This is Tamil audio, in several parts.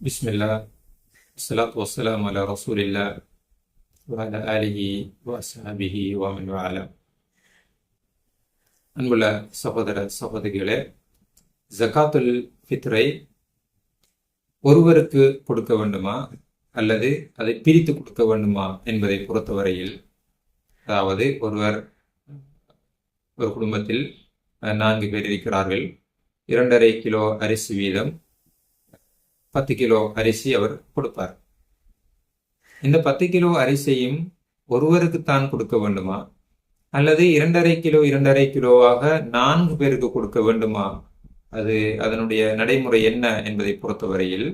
بسم الله الصلاة والسلام على رسول الله وعلى آله وأصحابه ومن والاه அன்புள்ள சகோதர சகோதரிகளே ஜகாத்துல் ஃபித்ரை ஒருவருக்கு கொடுக்க வேண்டுமா அல்லது அதை பிரித்து கொடுக்க வேண்டுமா என்பதை பொறுத்தவரையில் அதாவது ஒருவர் ஒரு குடும்பத்தில் அஹ், நான்கு பேர் இருக்கிறார்கள் இரண்டரை கிலோ அரிசி வீதம் பத்து கிலோ அரிசி அவர் கொடுப்பார். இந்த பத்து கிலோ அரிசியும் ஒருவருக்கு தான் கொடுக்க வேண்டுமா? அல்லது இரண்டரை கிலோ இரண்டரை கிலோவாக நான்கு பேருக்கு கொடுக்க வேண்டுமா? அது அதனுடைய நடைமுறை என்ன என்பதை பொறுத்தவரையில்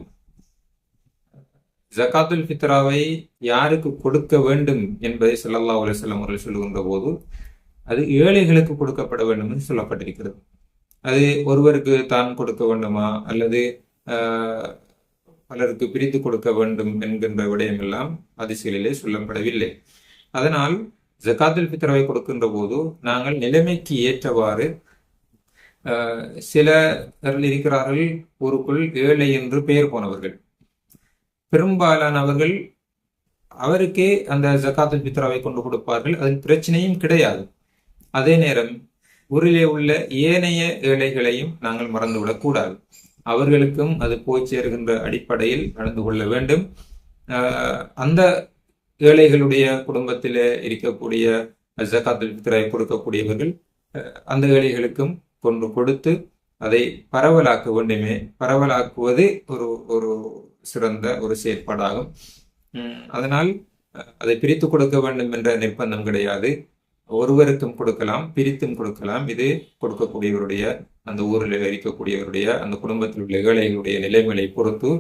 ஜகாத்துல் ஃபித்ராவை யாருக்கு கொடுக்க வேண்டும் என்பதை சொல்லல்லா அலைஹி அவர்கள் சொல்லுகின்ற போது அது ஏழைகளுக்கு கொடுக்கப்பட வேண்டும் என்று சொல்லப்பட்டிருக்கிறது. அது ஒருவருக்கு தான் கொடுக்க வேண்டுமா? அல்லது ஆஹ், பலருக்கு பிரித்து கொடுக்க வேண்டும் என்கின்ற விடயமெல்லாம் அதிசயிலே சொல்லப்படவில்லை. அதனால் ஜகாத்துல் பித்ரவை கொடுக்கின்ற போது நாங்கள் நிலைமைக்கு ஏற்றவாறு ஆஹ், இருக்கிறார்கள் ஊருக்குள் ஏழை என்று பெயர் போனவர்கள். பெரும்பாலானவர்கள் அவருக்கே அந்த ஜகாத்துல் பித்ராவை கொண்டு கொடுப்பார்கள் அதில் பிரச்சனையும் கிடையாது. அதே நேரம் ஊரிலே உள்ள ஏனைய ஏழைகளையும் நாங்கள் மறந்துவிடக் கூடாது. அவர்களுக்கும் அது போய் சேருகின்ற அடிப்படையில் நடந்து கொள்ள வேண்டும். அந்த ஏழைகளுடைய குடும்பத்திலே இருக்கக்கூடிய ஜகாத்துல் ஃபித்ராவை கொடுக்கக்கூடியவர்கள் அந்த ஏழைகளுக்கும் கொண்டு கொடுத்து அதை பரவலாக்க வேண்டுமே. பரவலாக்குவது ஒரு ஒரு சிறந்த ஒரு செயற்பாடாகும். அதனால் அதை பிரித்து கொடுக்க வேண்டும் என்ற நிர்பந்தம் கிடையாது. ஒருவருக்கும் கொடுக்கலாம் பிரித்தும் கொடுக்கலாம். இது கொடுக்கக்கூடியவருடைய அந்த ஊரில் இருக்கக்கூடியவருடைய அந்த குடும்பத்தில் உள்ள ஏழைகளுடைய நிலைமைகளை பொறுத்து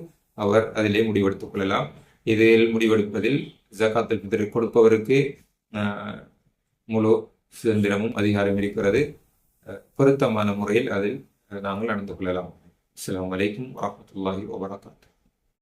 அவர் அதிலே முடிவெடுத்துக் கொள்ளலாம். இதில் முடிவெடுப்பதில் ஜகாத்தில் ஃபித்ர் கொடுப்பவருக்கு முழு சுதந்திரமும் அதிகாரம் இருக்கிறது. பொருத்தமான முறையில் அதில் நாங்கள் நடந்து கொள்ளலாம். அஸ்லாம் அலைக்கும் வரமத்துல்லாஹி வபரகாத்து.